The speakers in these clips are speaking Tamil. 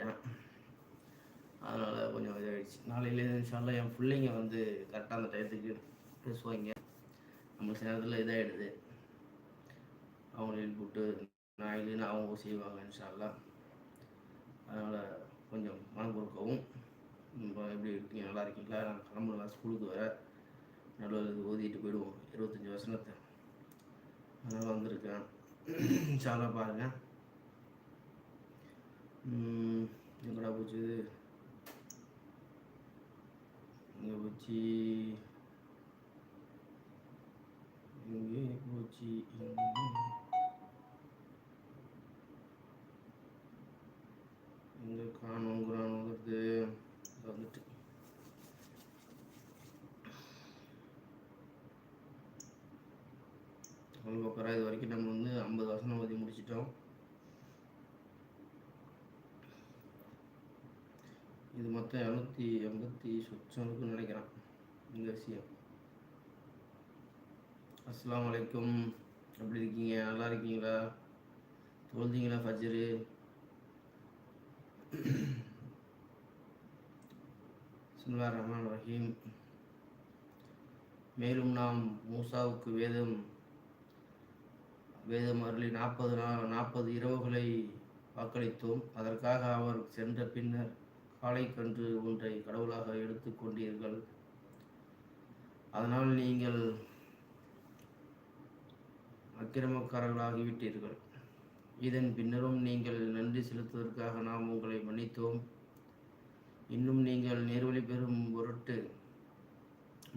பண்ணிட்டேன். அதனால் கொஞ்சம் இதாகிடுச்சு நாளையிலேருந்து இன்ஷால்லாம் என் பிள்ளைங்க வந்து கரெக்டாக அந்த டயத்துக்கு பேசுவாங்க. நம்மளுக்கு சில நேரத்தில் இதாகிடுது அவங்கள எழுப்பிவிட்டு நான் இல்லைன்னு அவங்க செய்வாங்க இன்ஷால்லாம் அதனால் கொஞ்சம் மனம் பொறுக்கவும் எப்படி இருக்கீங்க? நல்லா இருக்கீங்களா? நான் கிளம்புறேன் ஸ்கூலுக்கு வர நல்லது ஓதிட்டு போயிடுவோம். இருபத்தஞ்சி வருஷத்தை அதனால் வந்திருக்கேன். இன்ஷால்லாம் பாருங்கள் எங்கடா போச்சு? இது? இங்கே போச்சு இங்கே போச்சு. இங்கே எங்கே காணுங்கிறானுங்கிறது வந்துட்டு. அது இது வரைக்கும் நம்ம வந்து ஐம்பது வசனம் ஓதி முடிச்சிட்டோம். இது மொத்தம் இரநூத்தி எண்பத்தி சொச்சனுக்கு நினைக்கிறேன். இந்த விஷயம். அஸ்லாம் அலைக்கும். எப்படி இருக்கீங்க? நல்லா இருக்கீங்களா? தொழுந்தீங்களா ஃபஜ்ரு? சுன்வார் ரஹ்மான் ரஹீம். மேலும் நாம் மூசாவுக்கு வேதம் வேதம் அருளி நாற்பது நாற்பது இரவுகளை வாக்களித்தோம். அதற்காக அவர் சென்ற பின்னர் காளை ஒன்றை கடவுளாக எடுத்துக்கொண்டீர்கள் அதனால் நீங்கள் அக்கிரமக்காரர்களாகிவிட்டீர்கள். இதன் பின்னரும் நீங்கள் நன்றி செலுத்துவதற்காக நாம் உங்களை மன்னித்தோம். இன்னும் நீங்கள் நேர்வழி பெறும் பொருட்டு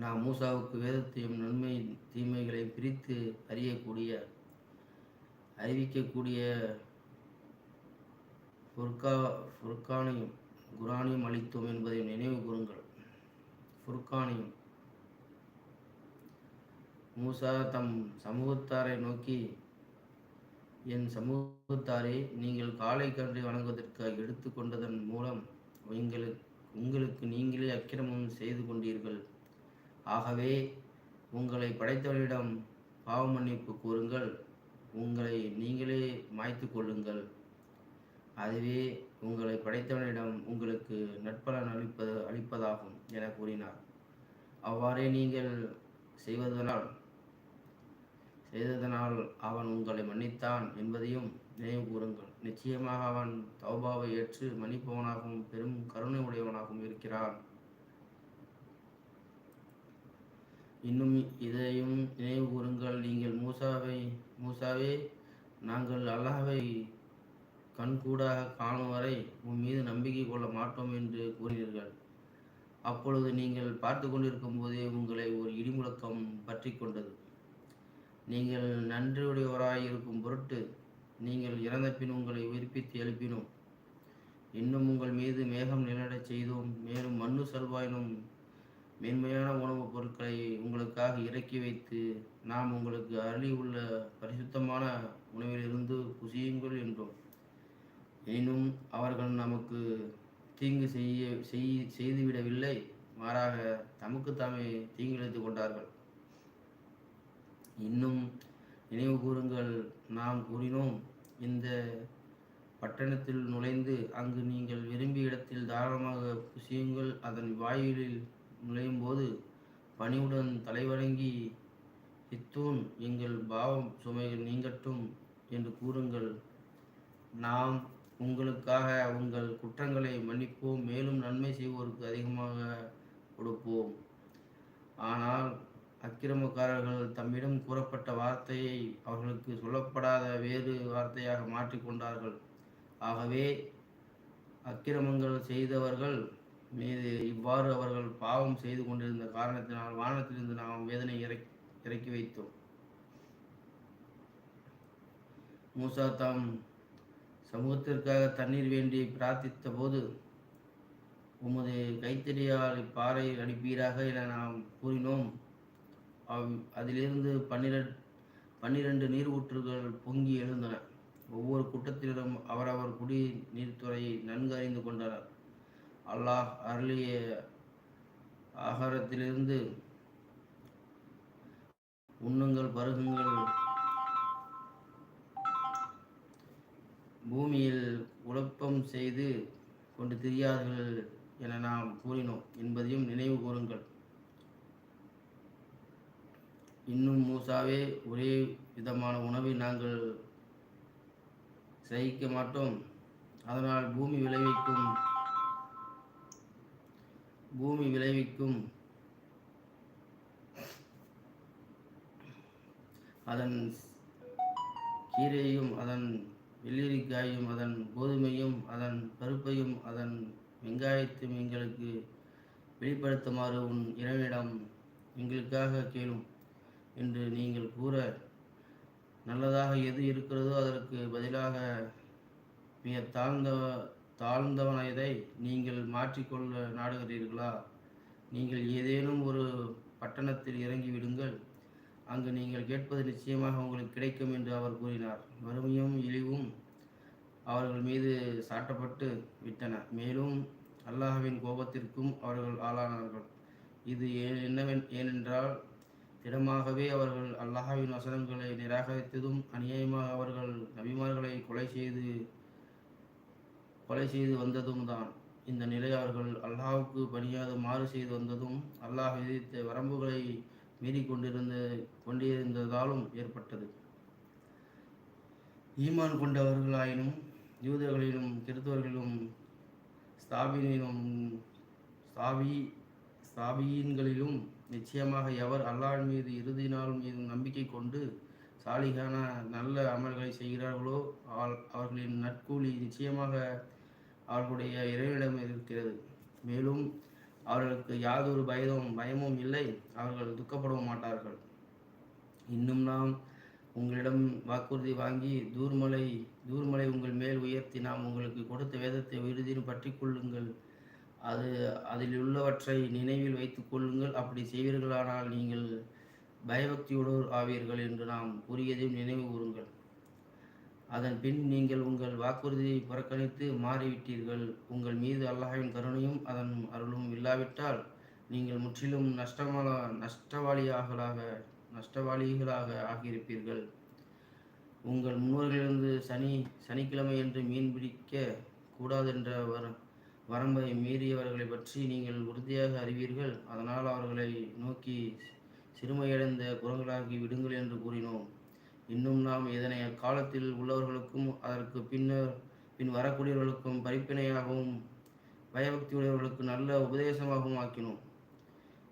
நாம் மூசாவுக்கு வேதத்தையும் நன்மை தீமைகளை பிரித்து அறியக்கூடிய அறிவிக்கக்கூடிய ஃபுர்கா ஃபுர்கானையும் குரானையும் அளித்தோம் என்பதை நினைவு கூறுங்கள். ஃபுர்கானையும் மூசா தம் சமூகத்தாரை நோக்கி என் சமூகத்தாரே நீங்கள் காலை கன்றை வணங்குவதற்காக எடுத்துக்கொண்டதன் மூலம் உங்களுக்கு உங்களுக்கு நீங்களே அக்கிரமம் செய்து கொண்டீர்கள். ஆகவே உங்களை படைத்தவரிடம் பாவ மன்னிப்பு கூறுங்கள். உங்களை நீங்களே மாய்த்து கொள்ளுங்கள். அதுவே உங்களை படைத்தவனிடம் உங்களுக்கு நட்பலன் அளிப்பது அளிப்பதாகும் என கூறினார். அவ்வாறே நீங்கள் செய்வதனால் செய்ததனால் அவன் உங்களை மன்னித்தான் என்பதையும் நினைவு கூறுங்கள். நிச்சயமாக அவன் தௌபாவை ஏற்று மன்னிப்பவனாகவும் பெரும் கருணை உடையவனாகவும் இருக்கிறான். இன்னும் இதையும் நினைவு கூறுங்கள். நீங்கள் மூசாவை மூசாவே நாங்கள் அல்லாவை கண்கூடாக காணும் வரை உன் மீது நம்பிக்கை கொள்ள மாட்டோம் என்று கூறினீர்கள். அப்பொழுது நீங்கள் பார்த்து கொண்டிருக்கும் போதே உங்களை ஒரு இடிமுழக்கம் பற்றி கொண்டது. நீங்கள் நன்றியுடையவராய் இருக்கும் பொருட்டு நீங்கள் இறந்த பின் உங்களை உயிர்ப்பித்து எழுப்பினோம். இன்னும் உங்கள் மீது மேகம் நிலடச் செய்தோம். மேலும் மண்ணு செல்வாயினும் மேன்மையான உணவுப் பொருட்களை உங்களுக்காக இறக்கி வைத்து நாம் உங்களுக்கு அருளி உள்ள பரிசுத்தமான உணவிலிருந்து புசியுங்கள் என்றோம். எனினும் அவர்கள் நமக்கு தீங்கு செய்ய செய் செய்துவிடவில்லை. மாறாக தமக்கு தாமே தீங்கிழைத்து கொண்டார்கள். இன்னும் நினைவு கூறுங்கள் நாம் கூறினோம் இந்த பட்டணத்தில் நுழைந்து அங்கு நீங்கள் விரும்பிய இடத்தில் தாராளமாக புசியுங்கள். அதன் வாயிலில் நுழையும் போது பணிவுடன் தலைவணங்கி இத்தூன் எங்கள் பாவம் சுமைகள் நீங்கட்டும் என்று கூறுங்கள். நாம் உங்களுக்காக உங்கள் குற்றங்களை மன்னிப்போம் மேலும் நன்மை செய்வோருக்கு அதிகமாக கொடுப்போம். ஆனால் அக்கிரமக்காரர்கள் தம்மிடம் கூறப்பட்ட வார்த்தையை அவர்களுக்கு சொல்லப்படாத வேறு வார்த்தையாக மாற்றிக்கொண்டார்கள் ஆகவே அக்கிரமங்கள் செய்தவர்கள் மீது இவ்வாறு அவர்கள் பாவம் செய்து கொண்டிருந்த காரணத்தினால் வானத்திலிருந்து நாம் வேதனை இறக்கி இறக்கி வைத்தோம். மூசா தாம் சமூகத்திற்காக தண்ணீர் வேண்டி பிரார்த்தித்த போது உமது கைத்தறியால் இப்பாறை அடிப்பீராக என நாம் கூறினோம். அவ் அதிலிருந்து பன்னிரண்டு பன்னிரண்டு நீர் ஊற்றுகள் பொங்கி எழுந்தன. ஒவ்வொரு கூட்டத்தினரும் அவரவர் குடி நீர்த்துறையை நன்கு அறிந்து கொண்டனர். அல்லாஹ் அருளிய ஆகாரத்திலிருந்து உண்ணுங்கள் பருகுங்கள் பூமியில் குழப்பம் செய்து கொண்டு திரியார்கள் என நாம் கூறினோம். என்பதையும் நினைவு கூறுங்கள். இன்னும் மூசாவே ஒரே விதமான உணவை நாங்கள் சகிக்க மாட்டோம். அதனால் பூமி விளைவிக்கும் பூமி விளைவிக்கும் அதன் கீரையும் அதன் வெள்ளரிக்காயும் அதன் கோதுமையும் அதன் பருப்பையும் அதன் வெங்காயத்தையும் எங்களுக்கு வெளிப்படுத்துமாறு உன் இறைவனிடம் எங்களுக்காக கேளும் என்று நீங்கள் கூற நல்லதாக எது இருக்கிறதோ அதற்கு பதிலாக மிக தாழ்ந்த தாழ்ந்தவனதை நீங்கள் மாற்றிக்கொள்ள நாடுகிறீர்களா? நீங்கள் ஏதேனும் ஒரு பட்டணத்தில் இறங்கி விடுங்கள் அங்கு நீங்கள் கேட்பது நிச்சயமாக உங்களுக்கு கிடைக்கும் என்று அவர் கூறினார். வறுமையும் இழிவும் அவர்கள் மீது சாட்டப்பட்டு விட்டன. மேலும் அல்லாஹவின் கோபத்திற்கும் அவர்கள் ஆளானார்கள். இது என்னவென் ஏனென்றால் திடமாகவே அவர்கள் அல்லாஹாவின் வசனங்களை நிராகரித்ததும் அநியாயமாக அவர்கள் நபிமார்களை கொலை செய்து கொலை செய்து வந்ததும் தான் இந்த நிலை அவர்கள் அல்லாஹுக்கு பணியாத மாறு செய்து வந்ததும் அல்லாஹ் விதித்த வரம்புகளை மீறி கொண்டிருந்த கொண்டிருந்ததாலும் ஏற்பட்டது. ஈமான் கொண்டவர்களாயினும் யூதர்களிலும் கிறித்தவர்களிலும் ஸ்தாபினிலும் ஸ்தாபி ஸ்தாபியன்களிலும் நிச்சயமாக எவர் அல்லாஹ் மீது இறுதி நாள் மீது நம்பிக்கை கொண்டு சாலிகான நல்ல அமல்களை செய்கிறார்களோ அவர்களின் நட்கூலி நிச்சயமாக அவர்களுடைய இறைவனிடம் இருக்கிறது மேலும் அவர்களுக்கு யாதொரு பயதும் பயமும் இல்லை. அவர்கள் துக்கப்படவும் மாட்டார்கள். இன்னும் நாம் உங்களிடம் வாக்குறுதி வாங்கி தூர்மலை தூர்மலை உங்கள் மேல் உயர்த்தி நாம் உங்களுக்கு கொடுத்த வேதத்தை உறுதியும் பற்றி கொள்ளுங்கள். அது அதில் உள்ளவற்றை நினைவில் வைத்துக் கொள்ளுங்கள். அப்படி செய்வீர்களானால் நீங்கள் பயபக்தியோடு ஆவீர்கள் என்று நாம் கூறியதையும் நினைவு கூறுங்கள். அதன் பின் நீங்கள் உங்கள் வாக்குறுதியை புறக்கணித்து மாறிவிட்டீர்கள். உங்கள் மீது அல்லாஹின் கருணையும் அதன் அருளும் இல்லாவிட்டால் நீங்கள் முற்றிலும் நஷ்டமான நஷ்டவாளியாகலாக நஷ்டவாளிகளாக ஆகியிருப்பீர்கள். உங்கள் முன்னோர்களிலிருந்து சனி சனிக்கிழமை என்று மீன் பிடிக்க கூடாதென்ற வர வரம்பை மீறியவர்களை பற்றி நீங்கள் உறுதியாக அறிவீர்கள். அதனால் அவர்களை நோக்கி சிறுமையடைந்த குரங்களாகி விடுங்கள் என்று கூறினோம். இன்னும் நாம் இதனை காலத்தில் உள்ளவர்களுக்கும் அதற்கு பின்னர் பின் வரக்கூடியவர்களுக்கும் பரிப்பினையாகவும் பயபக்தி உடையவர்களுக்கு நல்ல உபதேசமாகவும் ஆக்கினோம்.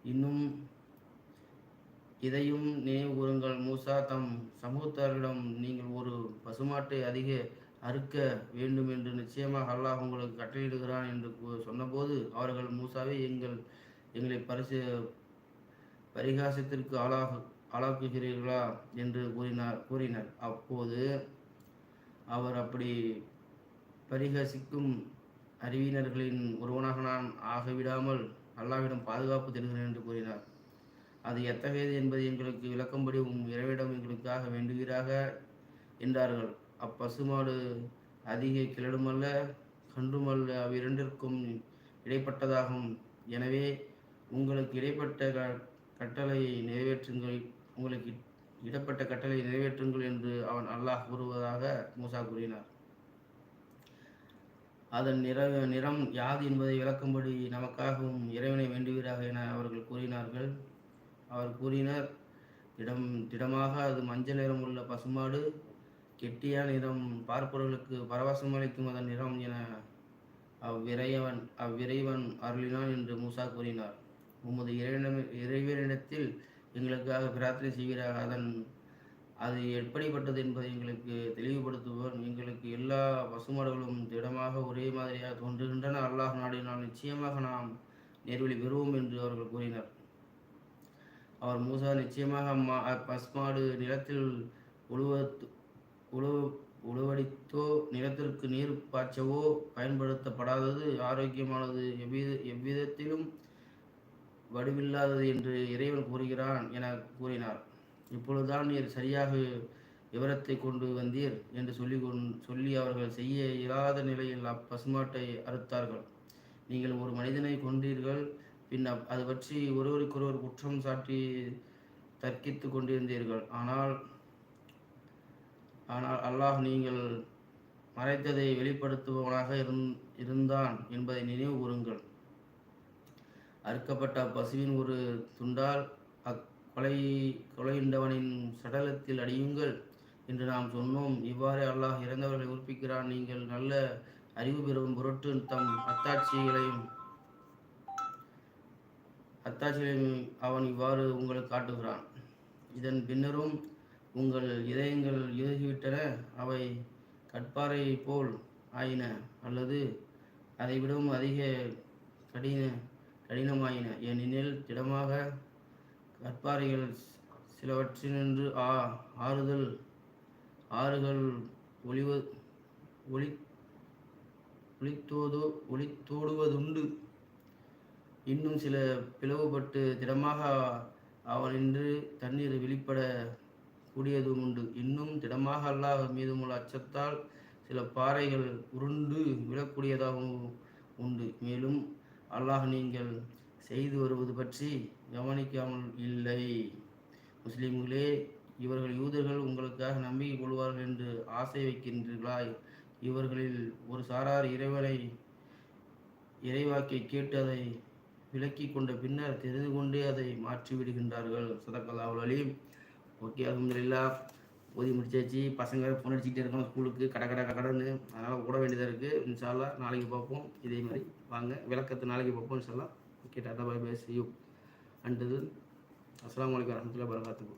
இன்னும் இதையும் நினைவு கூறுங்கள் மூசா தம் சமூகத்தாரிடம் நீங்கள் ஒரு பசுமாட்டை அதிக அறுக்க வேண்டும் என்று நிச்சயமாக அல்லாஹ் உங்களுக்கு கட்டளையிடுகிறான் என்று சொன்னபோது அவர்கள் மூசாவே எங்கள் எங்களை பரிசு பரிகாசத்திற்கு ஆளாக அளக்குகிறீர்களா? என்று கூறினார் கூறினர். அப்போது அவர் அப்படி பரிகசிக்கும் அறிவினர்களின் ஒருவனாக நான் ஆகவிடாமல் அல்லாவிடம் பாதுகாப்பு தருகிறேன் என்று கூறினார். அது எத்தகையது என்பது எங்களுக்கு விளக்கும்படி உம் இறைவிடம் எங்களுக்காக வேண்டுகிறாக என்றார்கள். அப்பசுமாடு அதிக கிளடுமல்ல கன்றுமல்ல அவ்விரண்டிற்கும் இடைப்பட்டதாகும். எனவே உங்களுக்கு இடைப்பட்ட கட்டளையை நிறைவேற்றுங்கள். உங்களுக்கு இடப்பட்ட கட்டளை நிறைவேற்றுங்கள் என்று அவன் அல்லாஹ் கூறுவதாக மூசா கூறினார். அதன் நிற நிறம் யாது என்பதை விளக்கும்படி நமக்காகவும் இறைவனை வேண்டுவீராக என அவர்கள் கூறினார்கள். அவர் கூறினர் திடம் திடமாக அது மஞ்சள் நிறம் உள்ள பசுமாடு கெட்டியான நிறம் பார்ப்பவர்களுக்கு பரவசம் அளிக்கும் அதன் நிறம் என அவ்விறையவன் அவ்விறைவன் அருளினான் என்று மூசா கூறினார். உமது இறைவன இறைவனிடத்தில் எங்களுக்காக பிரார்த்தனை செய்கிறார் அதன் அது எப்படிப்பட்டது என்பதை எங்களுக்கு தெளிவுபடுத்துவோம் எங்களுக்கு எல்லா பசுமாடுகளும் திடமாக ஒரே மாதிரியாக தோன்றுகின்றன. அல்லாஹ் நாடினால் நிச்சயமாக நாம் நேர்வழி பெறுவோம் என்று அவர்கள் கூறினர். அவர் மூசா நிச்சயமாக மா பசுமாடு நிலத்தில் உழுவ உழவு உழுவடித்தோ நிலத்திற்கு நீர் பாய்ச்சவோ பயன்படுத்தப்படாதது ஆரோக்கியமானது. எவ்வித எவ்விதத்திலும் வடிவில்லாதது என்று இறைவன் கூறுகிறான் என கூறினார். இப்பொழுதுதான் நீர் சரியாக விவரத்தை கொண்டு வந்தீர் என்று சொல்லி சொல்லி அவர்கள் செய்ய இயலாத நிலையில் அப்பசுமாட்டை அறுத்தார்கள். நீங்கள் ஒரு மனிதனை கொண்டீர்கள் பின் அது பற்றி ஒருவருக்கொருவர் குற்றம் சாட்டி தர்க்கித்து கொண்டிருந்தீர்கள். ஆனால் ஆனால் அல்லாஹ் நீங்கள் மறைத்ததை வெளிப்படுத்துபவனாக இருந்- இருந்தான் என்பதை நினைவு கூறுங்கள். அறுக்கப்பட்ட பசுவின் ஒரு துண்டால் அக்கொலை கொலையுண்டவனின் சடலத்தில் அடியுங்கள் என்று நாம் சொன்னோம். இவ்வாறு அல்லாஹ் இறந்தவர்களை உறுப்பிக்கிறான் நீங்கள் நல்ல அறிவு பெறும் பொருட்டு தம் அத்தாட்சிகளையும் அத்தாட்சிகளையும் அவன் இவ்வாறு உங்களுக்கு காட்டுகிறான். இதன் பின்னரும் உங்கள் இதயங்கள் இறுகிவிட்டன. அவை கற்பாறை போல் ஆயின. அல்லது அதைவிடவும் அதிக கடின கடினமாயின. ஏனெனில் திடமாக கற்பாறைகள் சிலவற்றினின்று ஆ ஆறுதல் ஆறுகள் ஒளிவ ஒளி ஒளித்தோது ஒளித்தோடுவதுண்டு. இன்னும் சில பிளவுபட்டு திடமாக அவனின்று தண்ணீர் வெளிப்பட கூடியதும் உண்டு இன்னும் திடமாக அல்லாத மீதுமுள்ள அச்சத்தால் சில பாறைகள் உருண்டு விழக்கூடியதாகவும் உண்டு மேலும் அல்லாஹ் நீங்கள் செய்து வருவது பற்றி கவனிக்காமல் இல்லை. முஸ்லீம்களே இவர்கள் யூதர்கள் உங்களுக்காக நம்பிக்கை கொள்வார்கள் என்று ஆசை வைக்கின்றீர்களாய் இவர்களில் ஒரு சாரார் இறைவனை இறைவாக்கை கேட்டு அதை விலக்கி கொண்ட பின்னர் தெரிந்து கொண்டே அதை மாற்றிவிடுகின்றார்கள். சதக்கல்லாவுல் அலீம். ஓகே அலமதுல்லா ஓதி முடிச்சாச்சு. பசங்க ஃபோன் அடிச்சுக்கிட்டே இருக்கணும் ஸ்கூலுக்கு கடை கடை கடன்னு. அதனால் ஓட வேண்டியதாக இருக்குது இன்ஷால்லா நாளைக்கு பார்ப்போம். இதே மாதிரி வாங்க. விளக்கத்தை நாளைக்கு பார்ப்போம் இன்ஷால்லா ஓகே டாட்டா பாய் பாய் சி அண்டது அஸ்லாம் வலைக்கம் வரமத்துல வபரகாத்துஹு.